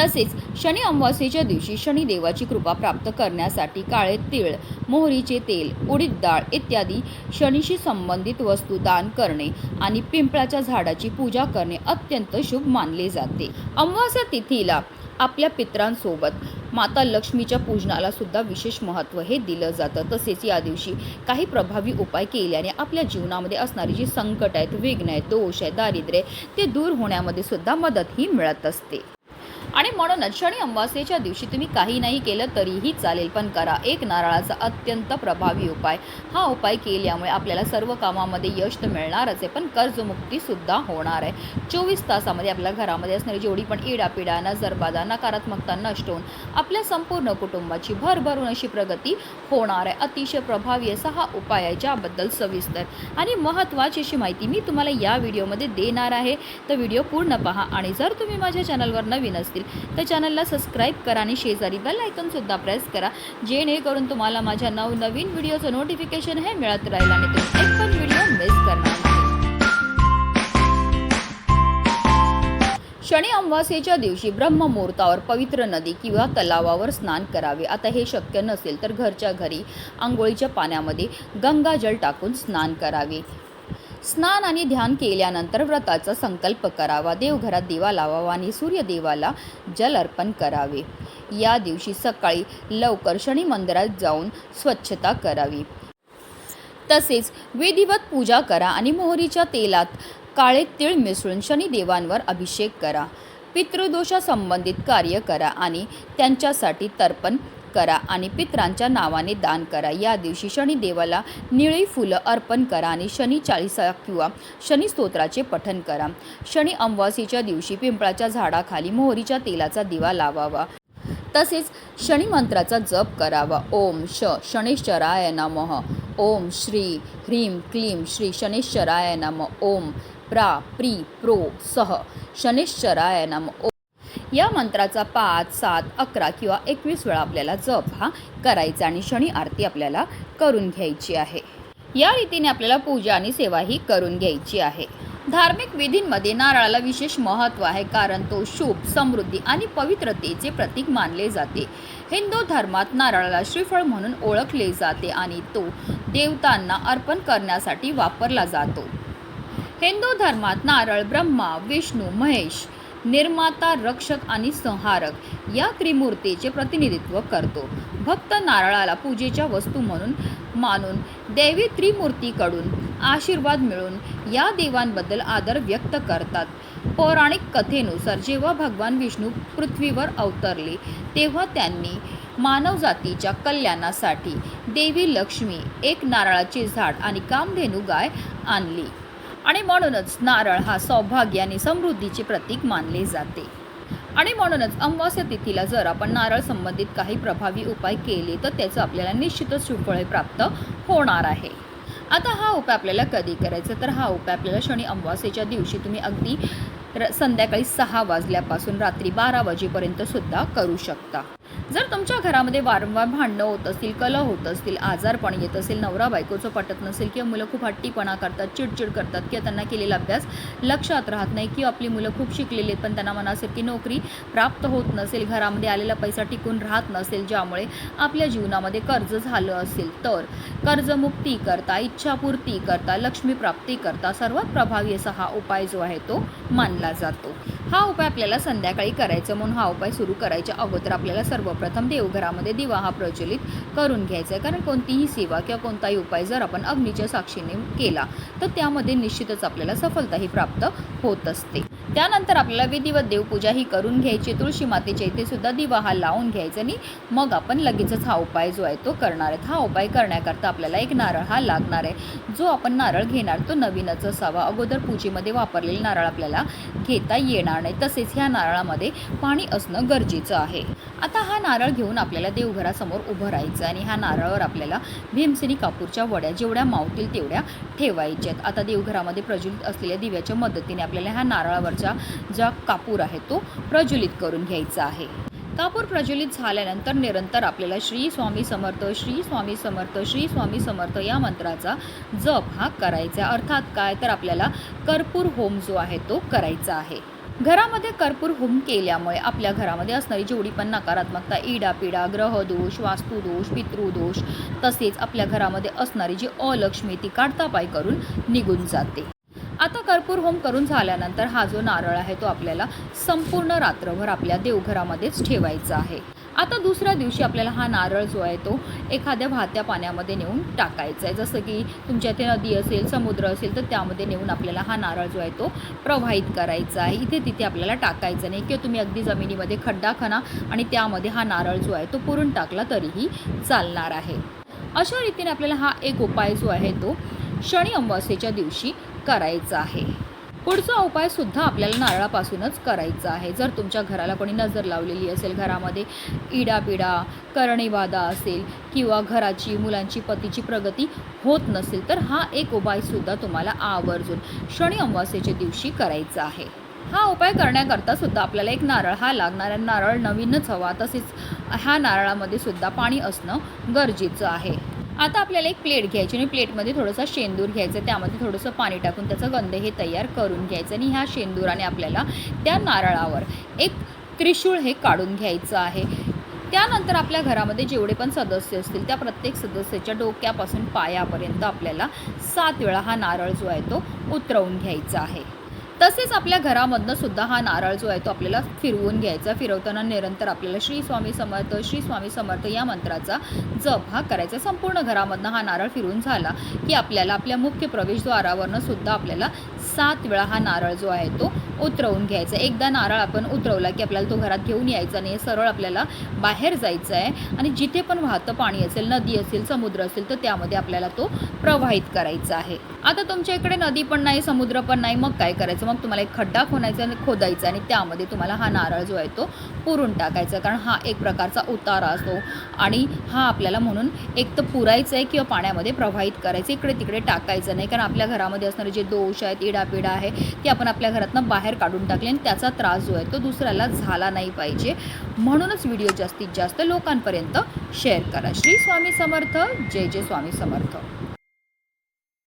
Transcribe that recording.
तसेच शनी अमावस्येच्या दिवशी शनिदेवाची कृपा प्राप्त करण्यासाठी काळे तीळ मोहरीचे तेल उडीद डाळ इत्यादी शनीशी संबंधित वस्तू दान करणे आणि पिंपळाच्या झाडाची पूजा करणे अत्यंत शुभ मानले जाते. अमावस्या तिथीला आपल्या पित्रांसोबत माता लक्ष्मीच्या पूजनाला सुद्धा विशेष महत्त्व हे दिलं जातं. तसेच या दिवशी काही प्रभावी उपाय केल्याने आपल्या जीवनामध्ये असणारी जी संकट आहेत विघ्न आहेत दोष आहे दारिद्र्य आहे, ते दूर होण्यामध्ये सुद्धा मदत ही मिळत असते. आणि म्हणूनच शनी अमावास्येच्या दिवशी तुम्ही काही नाही केलं तरीही चालेल पण करा. एक नारळाचा अत्यंत प्रभावी उपाय. हा उपाय केल्यामुळे आपल्याला सर्व कामामध्ये यश तर मिळणारच आहे पण कर्जमुक्तीसुद्धा होणार आहे. चोवीस तासामध्ये आपल्या घरामध्ये असणारी जेवढी पण इडापिडा नजरबाधा नकारात्मकता नष्ट होऊन आपल्या संपूर्ण कुटुंबाची भरभरून अशी प्रगती होणार आहे. अतिशय प्रभावी असा हा उपाय आहे ज्याबद्दल सविस्तर आणि महत्त्वाची अशी माहिती मी तुम्हाला या व्हिडिओमध्ये देणार आहे. तर व्हिडिओ पूर्ण पहा आणि जर तुम्ही माझ्या चॅनलवर नवीन असतील तर चॅनलला सबस्क्राईब करा आणि शेजारी बेल आयकनसुद्धा प्रेस करा. जेणेकरून तुम्हाला माझ्या नवनवीन व्हिडिओचं नोटिफिकेशन हे मिळत राहील आणि तुम्ही एक पण व्हिडिओ मिस करणार शनी अमावास्येच्या दिवशी ब्रह्ममुहूर्तावर पवित्र नदी किंवा तलावावर स्नान करावे. आता हे शक्य नसेल तर घरच्या घरी आंघोळीच्या पाण्यामध्ये गंगाजल टाकून स्नान करावे. स्नान आणि ध्यान केल्यानंतर व्रताचा संकल्प करावा. देवघरात दिवा लावावा आणि सूर्यदेवाला जल अर्पण करावे. या दिवशी सकाळी लवकर शनी मंदिरात जाऊन स्वच्छता करावी. तसेच विधिवत पूजा करा आणि मोहरीच्या तेलात काळे तीळ मिसळून शनिदेवांवर अभिषेक करा. पितृदोषासंबंधित कार्य करा आणि त्यांच्यासाठी तर्पण करा आणि पितरांच्या नावाने दान करा. या दिवशी शनिदेवाला निळी फुलं अर्पण करा आणि शनी चाळीसा किंवा शनी स्तोत्राचे पठन करा. शनी अमावासीच्या दिवशी पिंपळाच्या झाडाखाली मोहरीच्या तेलाचा दिवा लावावा. तसेच शनी मंत्राचा जप करावा. ओम श शनेश्वराय नमः. ओम श्री ह्रीं क्लीं श्री शनेश्वराय नम. ओम प्रा प्री प्रो सह शनेश्वराय नम. ओम या मंत्राचा पाच सात अकरा किंवा एकवीस वेळा आपल्याला जप हा करायचा आणि शनी आरती आपल्याला करून घ्यायची आहे. या रीतीने आपल्याला पूजा आणि सेवाही करून घ्यायची आहे. धार्मिक विधींमध्ये नारळाला विशेष महत्त्व आहे कारण तो शुभ समृद्धी आणि पवित्रतेचे प्रतीक मानले जाते. हिंदू धर्मात नारळाला श्रीफळ म्हणून ओळखले जाते आणि तो देवतांना अर्पण करण्यासाठी वापरला जातो. हिंदू धर्मात नारळ ब्रह्मा विष्णू महेश निर्माता रक्षक आणि संहारक या त्रिमूर्तीचे प्रतिनिधित्व करतो. भक्त नारळाला पूजेच्या वस्तू म्हणून मानून देवी त्रिमूर्तीकडून आशीर्वाद मिळून या देवांबद्दल आदर व्यक्त करतात. पौराणिक कथेनुसार जेव्हा भगवान विष्णू पृथ्वीवर अवतरले तेव्हा त्यांनी मानवजातीच्या कल्याणासाठी देवी लक्ष्मी एक नारळाचे झाड आणि कामधेनू गाय आणली. आणि म्हणूनच नारळ हा सौभाग्य आणि समृद्धीचे प्रतीक मानले जाते. आणि म्हणूनच अमावस्या तिथीला जर आपण नारळ संबंधित काही प्रभावी उपाय केले तर त्याचं आपल्याला निश्चितच सुफळे प्राप्त होणार आहे. आता हा उपाय आपल्याला कधी करायचा? तर हा उपाय आपल्याला शनी अमावस्येच्या दिवशी तुम्ही अगदी र संध्याकाळी सहा वाजल्यापासून रात्री बारा वाजेपर्यंत सुद्धा करू शकता. जर तुमच्या घरामध्ये वारंवार भांडणं होत असतील कलह होत असतील आजारपण येत असेल नवरा बायकोचं पटत नसेल किंवा मुलं खूप हट्टीपणा करतात चिडचिड करतात किंवा त्यांना केलेला अभ्यास लक्षात राहत नाही किंवा आपली मुलं खूप शिकलेली आहेत पण त्यांना मनासारखी नोकरी प्राप्त होत नसेल घरामध्ये आलेला पैसा टिकून राहत नसेल ज्यामुळे आपल्या जीवनामध्ये कर्ज झालं असेल तर कर्जमुक्ती करता इच्छापूर्ती करता लक्ष्मीप्राप्ती करता सर्वात प्रभावी असा हा उपाय जो आहे तो मानला जातो. हा उपाय आपल्याला संध्याकाळी करायचा म्हणून हा उपाय सुरू करायच्या अगोदर आपल्याला सर्वप्रथम देवघरामध्ये दिवा हा प्रज्वलित करून घ्यायचा आहे. कारण कोणतीही सेवा किंवा कोणताही उपाय जर आपण अग्नीच्या साक्षीने केला तर त्यामध्ये निश्चितच आपल्याला सफलताही प्राप्त होत असते. त्यानंतर आपल्याला विधिवत देवपूजा ही करून घ्यायची. तुळशी मातेच्या इथे सुद्धा दिवा हा लावून घ्यायचा आणि मग आपण लगेचच हा उपाय जो आहे तो करणार आहे हा उपाय करण्याकरता आपल्याला एक नारळ हा लागणार आहे. जो आपण नारळ घेणार तो नवीनच असावा. अगोदर पूजेमध्ये वापरलेला नारळ आपल्याला घेता येणार नाही. तसेच ह्या नारळामध्ये पाणी असणं गरजेचं आहे. आता हा नारळ घेऊन आपल्याला देवघरासमोर उभं राहायचं आणि ह्या नारळावर आपल्याला भीमसेनी कापूरच्या वड्या जेवढ्या मावतील तेवढ्या ठेवायच्यात. आता देवघरामध्ये प्रज्वलित असलेल्या दिव्याच्या मदतीने आपल्याला ह्या नारळावर नारळावरचा ज्या कापूर आहे तो प्रज्वलित करून घ्यायचा आहे. कापूर प्रज्वलित झाल्यानंतर निरंतर आपल्याला श्री स्वामी समर्थ श्री स्वामी समर्थ श्री स्वामी समर्थ या मंत्राचा जप हा करायचा अर्थात काय? तर आपल्याला कर्पूर होम जो आहे तो करायचा आहे. घरामध्ये कर्पूर होम केल्यामुळे आपल्या घरामध्ये असणारी जेवढी पण नकारात्मकता इडापिडा ग्रहदोष वास्तुदोष पितृदोष तसेच आपल्या घरामध्ये असणारी जी अलक्ष्मी ती काढतापाय करून निघून जाते. आता कर्पूर होम करून झाल्यानंतर हा जो नारळ आहे तो आपल्याला संपूर्ण रात्रभर आपल्या देवघरामध्येच ठेवायचा आहे. आता दुसऱ्या दिवशी आपल्याला हा नारळ जो आहे तो एखाद्या वाहत्या पाण्यामध्ये नेऊन टाकायचा आहे. जसं की तुमच्या इथे नदी असेल समुद्र असेल तर त्यामध्ये नेऊन आपल्याला हा नारळ जो आहे तो प्रवाहित करायचा आहे. इथे तिथे आपल्याला टाकायचा नाही किंवा तुम्ही अगदी जमिनीमध्ये खड्डा खणा आणि त्यामध्ये हा नारळ जो आहे तो पुरून टाकला तरीही चालणार आहे. अशा रीतीने आपल्याला हा एक उपाय जो आहे तो शनी अमावस्येच्या दिवशी करायचं आहे. पुढचा उपाय सुद्धा आपल्याला नारळापासूनच करायचा आहे. जर तुमच्या घराला कोणी नजर लावलेली असेल घरामध्ये इडापिडा करणेवादा असेल किंवा घराची मुलांची पतीची प्रगती होत नसेल तर हा एक उपायसुद्धा तुम्हाला आवर्जून शनी अमावास्येच्या दिवशी करायचा आहे. हा उपाय करण्याकरता सुद्धा आपल्याला एक नारळ हा लागणारा नारळ नवीनच हवा. तसेच ह्या नारळामध्ये सुद्धा पाणी असणं गरजेचं आहे. आता आपल्याला एक प्लेट घ्यायची आणि प्लेटमध्ये थोडंसं शेंदूर घ्यायचं त्यामध्ये थोडंसं पाणी टाकून त्याचा गंध हे तयार करून घ्यायचं आणि ह्या शेंदुराने आपल्याला त्या नारळावर एक त्रिशूळ हे काढून घ्यायचं आहे. त्यानंतर आपल्या घरामध्ये जेवढे पण सदस्य असतील त्या प्रत्येक सदस्याच्या डोक्यापासून पायापर्यंत आपल्याला सात वेळा हा नारळ जो आहे तो उतरवून घ्यायचा आहे. तसेच आपल्या घरामधनं सुद्धा हा नारळ जो आहे तो आपल्याला फिरवून घ्यायचा. फिरवताना निरंतर आपल्याला श्री स्वामी समर्थ श्री स्वामी समर्थ या मंत्राचा जप हा करायचा. संपूर्ण घरामधनं हा नारळ फिरून झाला की आपल्याला आपल्या मुख्य प्रवेशद्वारावरनं सुद्धा आपल्याला सात वेळा हा नारळ जो आहे तो उतरवून घ्यायचा एकदा नारळ आपण उतरवला की आपल्याला तो घरात घेऊन यायचा नाही. सरळ आपल्याला बाहेर जायचं आहे आणि जिथे पण वाहतं पाणी असेल नदी असेल समुद्र असेल तर त्यामध्ये आपल्याला तो प्रवाहित करायचा आहे. आता तुमच्या इकडे नदी पण नाही समुद्र पण नाही मग काय करायचं? मग तुम्हाला एक खड्डा खोनायचा आणि खोदायचा आणि त्यामध्ये तुम्हाला हा नारळ जो आहे तो पुरून टाकायचा कारण हा एक प्रकारचा उतारा असतो आणि हा आपल्याला म्हणून एक तर पुरायचं आहे किंवा पाण्यामध्ये प्रवाहित करायचं इकडे तिकडे टाकायचं नाही. कारण आपल्या घरामध्ये असणारे जे दोष आहेत इडापिडा आहे ते आपण आपल्या घरातनं बाहेर काढून टाकले आणि त्याचा त्रास जो आहे तो दुसऱ्याला झाला नाही पाहिजे. म्हणूनच व्हिडिओ जास्तीत जास्त लोकांपर्यंत शेअर करा. श्री स्वामी समर्थ. जय जय स्वामी समर्थ.